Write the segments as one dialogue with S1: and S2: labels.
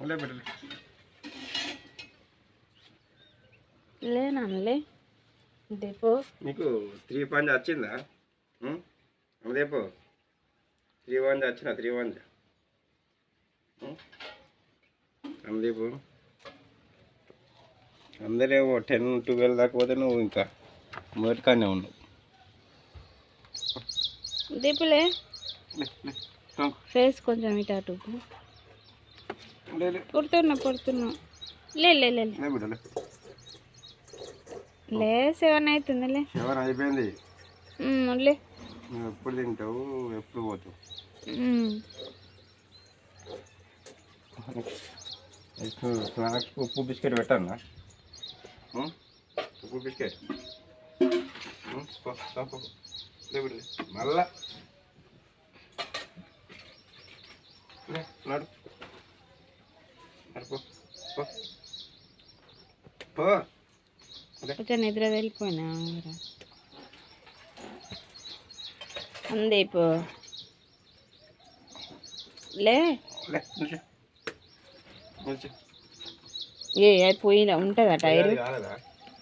S1: లే బిడ్డలే
S2: లేనలే దీపు.
S1: నీకు త్రీ పాయింట్ వచ్చిందా? అదేపో త్రీ వన్ వచ్చిన త్రీ వన్ అందీపు అందరేమో టెన్ ట్వెల్వ్ దాకా పోతే నువ్వు ఇంకా మొదటికానే ఉన్నావు.
S2: దీపులే.
S1: లే, లే, తొంగు.
S2: ఫేస్ కొంచెం ఇటు అటు పుడుతున్నా పుడుతున్నా. లే లే లే సెవెన్ అవుతుందిలే
S1: ఎవరు అయిపోయింది.
S2: లే.
S1: ఎప్పుడు తింటావు? ఎప్పుడు పోతావు? ఉప్పు బిస్కెట్ పెట్టానా? ఉప్పు బిస్కెట్. మళ్ళా. నడు.
S2: నిద్ర వెళ్ళిపోయినా అందీపు లే.
S1: లే.
S2: ఏ అది పోయినా ఉంటుందా టైర్?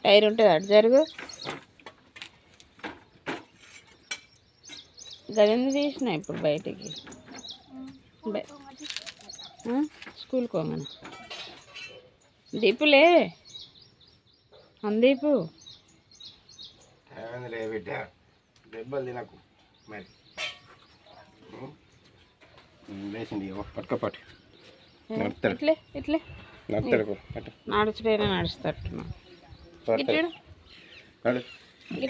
S2: టైర్ ఉంటుంది? అటు జరుగు. గదింది తీసిన ఇప్పుడు బయటికి? స్కూల్కి పోమను దీపులే. అందీపు.
S1: బిడ్డ? దెబ్బలు తినకు. మరి. లేచింది ఇగో, పట్టుకో పట్టు. నడుస్తాడు
S2: ఇట్లే
S1: నడుస్తాడు పట్టు.
S2: నడుచుడైనా
S1: పడతాడు.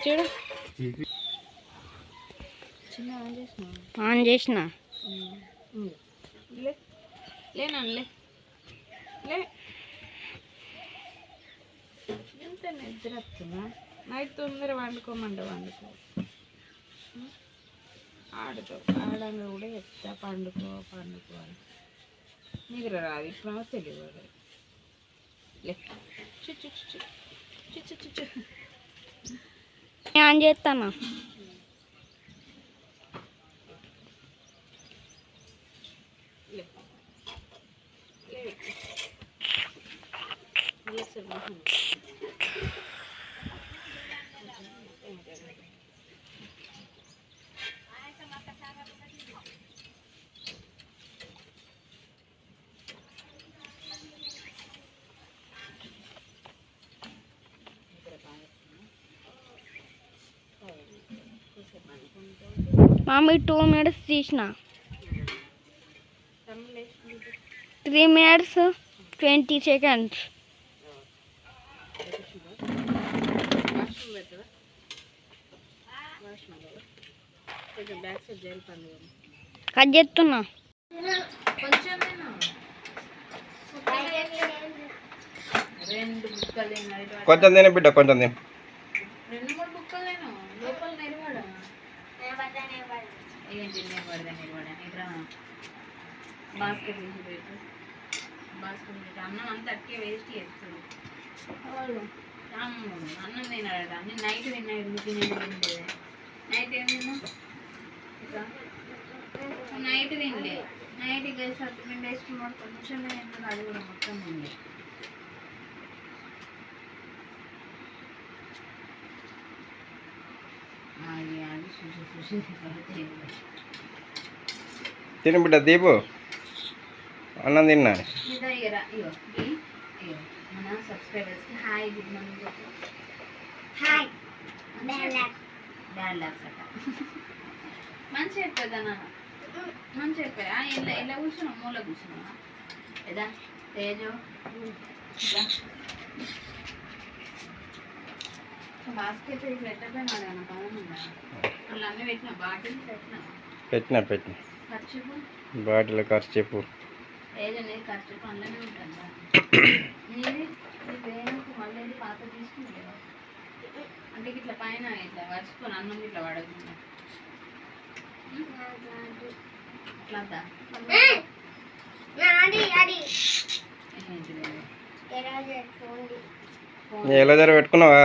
S2: చూడు. ఆన్ చేసిన? లేనా లే. ఎంత నిద్ర వస్తుందా? నైట్ తొందర వండుకోమంట వండుకో? ఆడుకో ఆడంగా కూడా చెప్తా పండుకో పండుకో అని. నిద్ర రాదు ఇప్పుడు తెలియదు లే. చు చు చు చు. చు చు చు చు. ఆన్ చేస్తానా లే లే లే సార్
S3: మమ్మీ టూ మినిట్స్ తీసిన. Three minutes twenty seconds. Cut చేస్తున్నా.
S1: కొంచెం తినే బిడ్డ కొంచెం తిని.
S2: ఏంటి నిలబడదా నిలబడ నిద్ర బాస్కెట్ తీసి పెట్టు. బాస్కెట్ పెట్టు. అన్నం అంతా అట్టే వేస్ట్ చేస్తుంది. అన్నం నైట్ తిన్నాడు తినేది నైట్ ఏం తిన్నా నైట్ తినలే. నైట్ ఇక వేసుకున్నాడు కొంచెం తిన్నాడు అది కూడా మొత్తం తినలే అది అది చూసి చూసి పడితే
S1: తిని బిడ్డ దీపు. అన్నం తిన్నా.
S2: మంచి చెప్పేదా నాన్న? మంచి చెప్పా ఎలా ఎలా కూర్చున్నావు? మూల కూర్చున్నావా? ఏదా? తేజు ఇదా. బాస్కెట్ ఇది పెట్టకపోయినా నాన్న బాగుందా మళ్ళీ అన్నీ పెట్టిన పెట్టిన.
S1: బాటిల్ ఖర్చు చెప్పు
S2: అంటే ఇట్లా పైన ఇట్లా అన్నం ఇట్లా పడకుండా అట్లా
S1: ఎలా జర పెట్టుకున్నావా?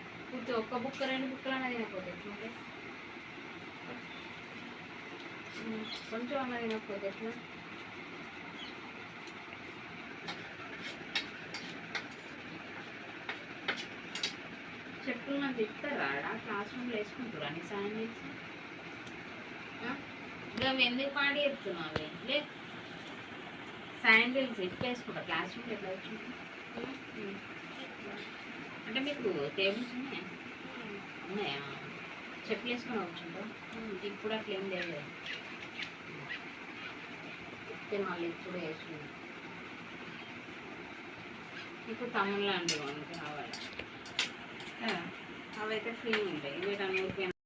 S2: కూర్చో ఒక్క బుక్క రెండు బుక్కలు అన్నది తినకపోతే ఎట్లుంటే కొంచెం అన్న తినకపోతే ఎట్లా? చెప్పులు నాకు ఇస్తారా క్లాస్ రూమ్లో వేసుకుంటారా? నీ సాయం చేసి. ఇక ఎందుకు పాడి చెప్తున్నావు? లే. శాండిల్స్ ఎక్కువ వేసుకుంటా. క్లాస్ రూమ్లో ఎట్లా వచ్చింది అంటే మీకు టేబుల్స్ ఉన్నాయి? ఉన్నాయా చెప్పులు వేసుకొని కూర్చుంటాం ఇప్పుడు అట్లా ఏం లేదు. చెప్తే మళ్ళీ ఇప్పుడు వేసుకుంటాం ఇప్పుడు తమిళ లాంటివి మనకి కావాలి అవైతే ఫ్రీ ఉంటాయి వీటన్నిటికీ